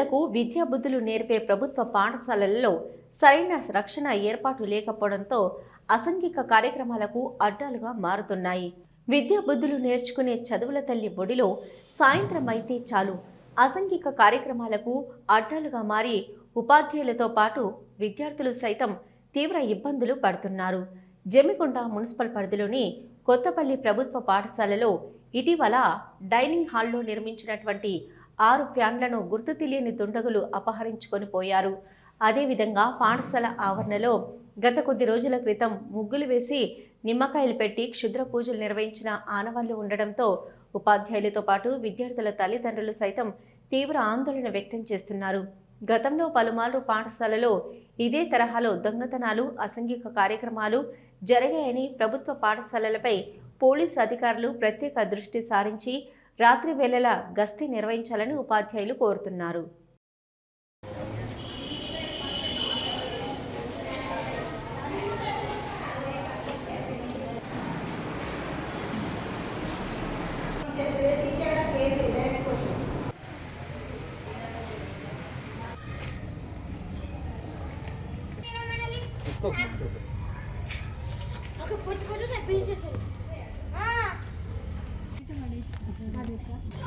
విద్యార్థులకు విద్యాబుద్ధులు నేర్పే ప్రభుత్వ పాఠశాలల్లో సరైన రక్షణ ఏర్పాటు లేకపోవడంతో అసంఘిక కార్యక్రమాలకు అడ్డాలుగా మారుతున్నాయి. విద్యాబుద్ధులు నేర్చుకునే చదువుల తల్లి ఒడిలో సాయంత్రం అయితే చాలు. అసంఘిక కార్యక్రమాలకు అడ్డాలుగా మారి ఉపాధ్యాయులతో పాటు విద్యార్థులు సైతం తీవ్ర ఇబ్బందులు పడుతున్నారు. జమికొండ మున్సిపల్ పరిధిలోని కొత్తపల్లి ప్రభుత్వ పాఠశాలలో ఇటీవల డైనింగ్ హాల్లో నిర్మించినటువంటి ఆరు ఫ్యాన్లను గుర్తు తెలియని దుండగులు అపహరించుకొని పోయారు. అదేవిధంగా పాఠశాల ఆవరణలో గత కొద్ది రోజుల క్రితం ముగ్గులు వేసి నిమ్మకాయలు పెట్టి క్షుద్ర పూజలు నిర్వహించిన ఆనవాళ్ళు ఉండడంతో ఉపాధ్యాయులతో పాటు విద్యార్థుల తల్లిదండ్రులు సైతం తీవ్ర ఆందోళన వ్యక్తం చేస్తున్నారు. గతంలో పలుమార్లు పాఠశాలలో ఇదే తరహాలో దొంగతనాలు అసంఘిక కార్యక్రమాలు జరిగాయని ప్రభుత్వ పాఠశాలలపై పోలీసు అధికారులు ప్రత్యేక దృష్టి సారించి రాత్రి వేళల గస్తీ నిర్వహించాలని ఉపాధ్యాయులు కోరుతున్నారు.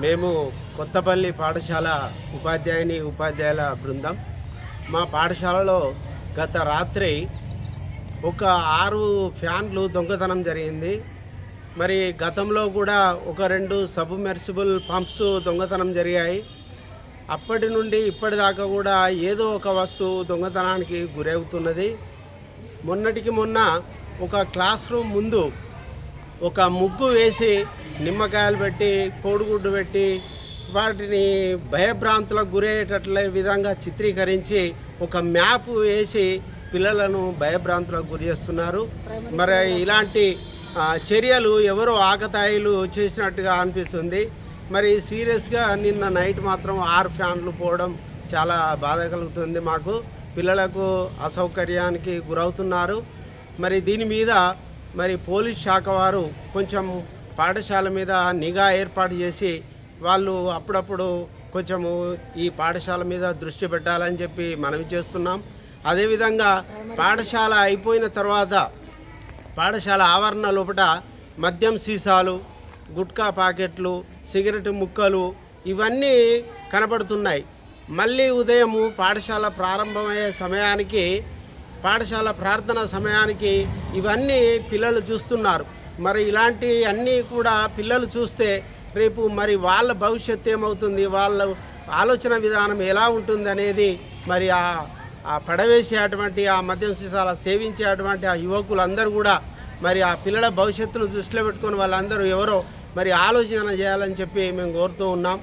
మేము కొత్తపల్లి పాఠశాల ఉపాధ్యాయుని ఉపాధ్యాయుల బృందం. మా పాఠశాలలో గత రాత్రి ఒక ఆరు ఫ్యాన్లు దొంగతనం జరిగింది. మరి గతంలో కూడా ఒక రెండు సబ్మెర్సిబుల్ పంప్స్ దొంగతనం జరిగాయి. అప్పటి నుండి ఇప్పటిదాకా కూడా ఏదో ఒక వస్తువు దొంగతనానికి గురవుతున్నది. మొన్నటికి మొన్న ఒక క్లాస్ రూమ్ ముందు ఒక ముగ్గు వేసి నిమ్మకాయలు పెట్టి కోడిగుడ్డు పెట్టి వాటిని భయభ్రాంతులకు గురయ్యేటట్లే విధంగా చిత్రీకరించి ఒక మ్యాప్ వేసి పిల్లలను భయభ్రాంతులకు గురి చేస్తున్నారు. మరి ఇలాంటి చర్యలు ఎవరో ఆకతాయిలు చేసినట్టుగా అనిపిస్తుంది. మరి సీరియస్గా నిన్న నైట్ మాత్రం ఆరు ఫ్యాన్లు పోవడం చాలా బాధ కలుగుతుంది మాకు. పిల్లలకు అసౌకర్యానికి గురవుతున్నారు. మరి దీని మీద మరి పోలీస్ శాఖ వారు కొంచెం పాఠశాల మీద నిఘా ఏర్పాటు చేసి వాళ్ళు అప్పుడప్పుడు కొంచెము ఈ పాఠశాల మీద దృష్టి పెట్టాలని చెప్పి మనవి చేస్తున్నాం. అదేవిధంగా పాఠశాల అయిపోయిన తర్వాత పాఠశాల ఆవరణ లోపల మద్యం సీసాలు గుట్కా ప్యాకెట్లు సిగరెట్ ముక్కలు ఇవన్నీ కనబడుతున్నాయి మళ్ళీ ఉదయము పాఠశాల ప్రారంభమయ్యే సమయానికి పాఠశాల ప్రార్థన సమయానికి ఇవన్నీ పిల్లలు చూస్తున్నారు. మరి ఇలాంటి అన్నీ కూడా పిల్లలు చూస్తే రేపు మరి వాళ్ళ భవిష్యత్తు ఏమవుతుంది? వాళ్ళ ఆలోచన విధానం ఎలా ఉంటుంది అనేది మరి ఆ ఆ పడవేసేటువంటి ఆ మద్యం సీసాల సేవించేటువంటి ఆ యువకులందరూ కూడా మరి ఆ పిల్లల భవిష్యత్తును దృష్టిలో పెట్టుకొని వాళ్ళందరూ ఎవరో మరి ఆలోచన చేయాలని చెప్పి మేము కోరుతూ ఉన్నాం.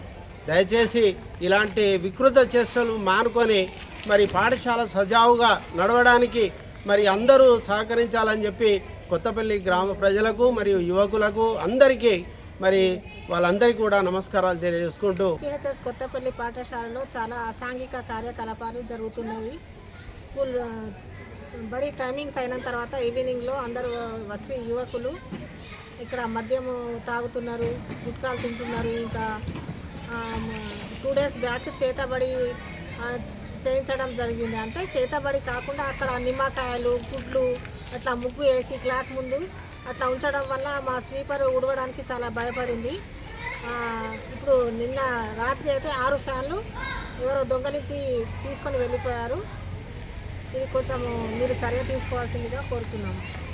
దయచేసి ఇలాంటి వికృత చేష్టలు మానుకొని మరి పాఠశాల సజావుగా నడవడానికి మరి అందరూ సహకరించాలని చెప్పి కొత్తపల్లి గ్రామ ప్రజలకు మరియు యువకులకు అందరికీ మరి వాళ్ళందరికీ కూడా నమస్కారాలు తెలియజేసుకుంటూ పిహెచ్ఎస్ కొత్తపల్లి పాఠశాలలో చాలా అసాంఘిక కార్యకలాపాలు జరుగుతున్నవి. స్కూల్ బడి టైమింగ్స్ అయిన తర్వాత ఈవినింగ్లో అందరూ వచ్చి యువకులు ఇక్కడ మద్యము తాగుతున్నారు గుట్కాలు తింటున్నారు. ఇంకా టూ డేస్ బ్యాక్ చేతబడి చేయించడం జరిగింది. అంటే చేతబడి కాకుండా అక్కడ నిమ్మకాయలు గుడ్లు అట్లా ముగ్గు వేసి క్లాస్ ముందు అట్లా ఉంచడం వల్ల మా స్వీపర్ ఉడవడానికి చాలా భయపడింది. ఇప్పుడు నిన్న రాత్రి అయితే ఆరు ఫ్యాన్లు ఎవరో దొంగలించి తీసుకొని వెళ్ళిపోయారు. ఇది కొంచెం మీరు చర్య తీసుకోవాల్సిందిగా కోరుతున్నాము